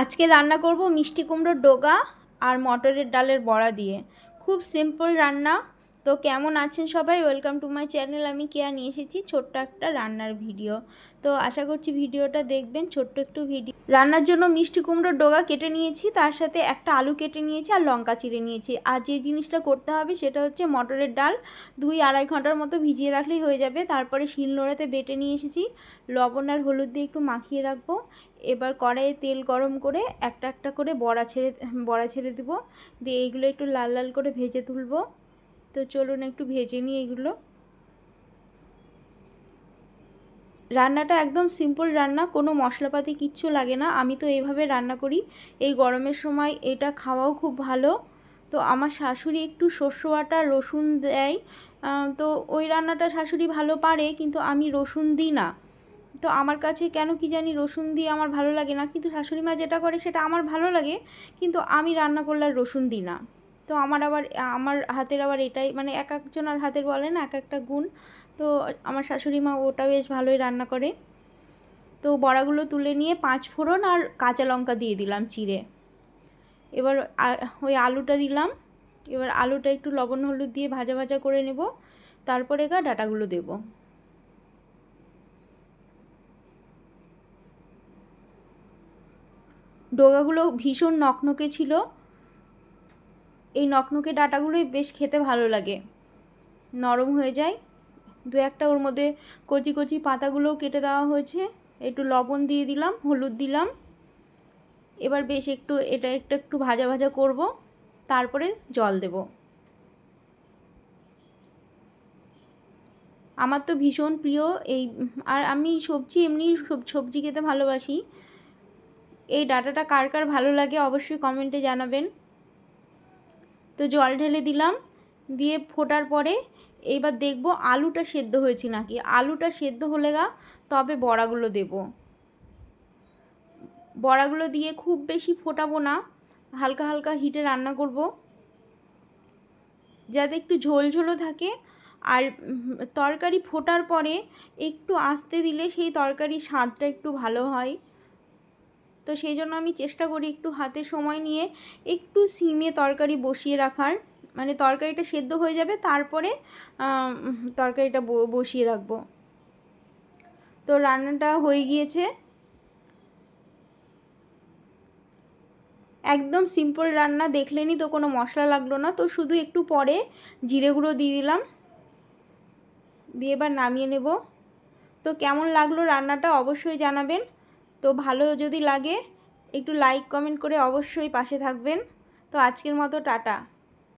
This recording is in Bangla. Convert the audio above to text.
আজকে রান্না করব মিষ্টি কুমড়োর ডোগা আর মটরের ডালের বড়া দিয়ে। খুব সিম্পল রান্না। তো কেমন আছেন সবাই? ওয়েলকাম টু মাই চ্যানেল আমি কেয়া নিয়ে এসেছি ছোট্ট একটা রান্নার ভিডিও তো আশা করছি ভিডিওটা দেখবেন, ছোট্ট একটু ভিডিও রান্নার জন্য মিষ্টি কুমড়োর ডোগা কেটে নিয়েছি, তার সাথে একটা আলু কেটে নিয়েছি আর লঙ্কা চিড়ে নিয়েছি। আর যে জিনিসটা করতে হবে সেটা হচ্ছে মটরের ডাল, দুই আড়াই ঘণ্টার মতো ভিজিয়ে রাখলেই হয়ে যাবে। তারপরে শিল নোড়াতে বেটে নিয়ে এসেছি। লবণ আর হলুদ দিয়ে একটু মাখিয়ে রাখব। এবার কড়াইয়ে তেল গরম করে একটা একটা করে বড়া ছেড়ে বড়া ছেড়ে দেবো। দিয়ে এইগুলো একটু লাল লাল করে ভেজে তুলবো। তো চলুন একটু ভেজে নিই এগুলো। রান্নাটা একদম সিম্পল রান্না, কোনো মশলাপাতি কিচ্ছু লাগে না। আমি তো এইভাবে রান্না করি। এই গরমের সময় এটা খাওয়াও খুব ভালো। তো আমার শাশুড়ি একটু শস্য বাটা, রসুন দেয়। তো ওই রান্নাটা শাশুড়ি ভালো পারে, কিন্তু আমি রসুন দিই না। তো আমার কাছে কেন কি জানি রসুন দিয়ে আমার ভালো লাগে না। কিন্তু শাশুড়ি মা যেটা করে সেটা আমার ভালো লাগে। কিন্তু আমি রান্না করলে রসুন দিই না। তো আমার আবার, আমার হাতের আবার এটাই মানে এক একজনের হাতের বলে না, এক একটা গুণ। তো আমার শাশুড়ি মা ওটা বেশ ভালোই রান্না করে। তো বড়াগুলো তুলে নিয়ে পাঁচ ফোড়ন আর কাঁচা লঙ্কা দিয়ে দিলাম চিড়ে। এবার ওই আলুটা দিলাম। এবার আলুটা একটু লবণ হলুদ দিয়ে ভাজা ভাজা করে নেব। তারপরে গা ডাটাগুলো দেবো। ডোগাগুলো ভীষণ নকনকে ছিল। এই নকনকে ডাটাগুলোই বেশ খেতে ভালো লাগে। নরম হয়ে যায়। দু একটা ওর মধ্যে কচি কচি পাতাগুলোও কেটে দেওয়া হয়েছে। একটু লবণ দিয়ে দিলাম, হলুদ দিলাম। এবার বেশ একটু, এটা একটু একটু ভাজা ভাজা করব। তারপরে জল দেব। আমার তো ভীষণ প্রিয় এই, আর আমি সবজি এমনি সবজি খেতে ভালোবাসি। এই ডাটাটা কার কার ভালো লাগে অবশ্যই কমেন্টে জানাবেন। তো জল ঢেলে দিলাম, দিয়ে ফোটার পরে এইবার দেখব আলুটা সেদ্ধ হয়েছে নাকি। আলুটা সেদ্ধ হলে গা, তবে বড়াগুলো দেব। বড়াগুলো দিয়ে খুব বেশি ফোটাবো না, হালকা হালকা হিটে রান্না করব। যাতে একটু ঝোল ঝোলও থাকে, আর তরকারি ফোটার পরে একটু আস্তে দিলে সেই তরকারির স্বাদটা একটু ভালো হয়। তো সেই জন্য আমি চেষ্টা করি একটু হাতে সময় নিয়ে একটু সিমে তরকারি বসিয়ে রাখার। মানে তরকারিটা সেদ্ধ হয়ে যাবে, তারপরে তরকারিটা বসিয়ে রাখব। তো রান্নাটা হয়ে গিয়েছে। একদম সিম্পল রান্না দেখলেনি তো কোনো মশলা লাগল না। তো শুধু একটু পরে জিরে গুঁড়ো দিয়ে দিলাম। দিয়ে এবার নামিয়ে নেব। তো কেমন লাগল রান্নাটা অবশ্যই জানাবেন। তো ভালো যদি লাগে, একটু লাইক কমেন্ট করে অবশ্যই পাশে থাকবেন। তো আজকের মতো টাটা।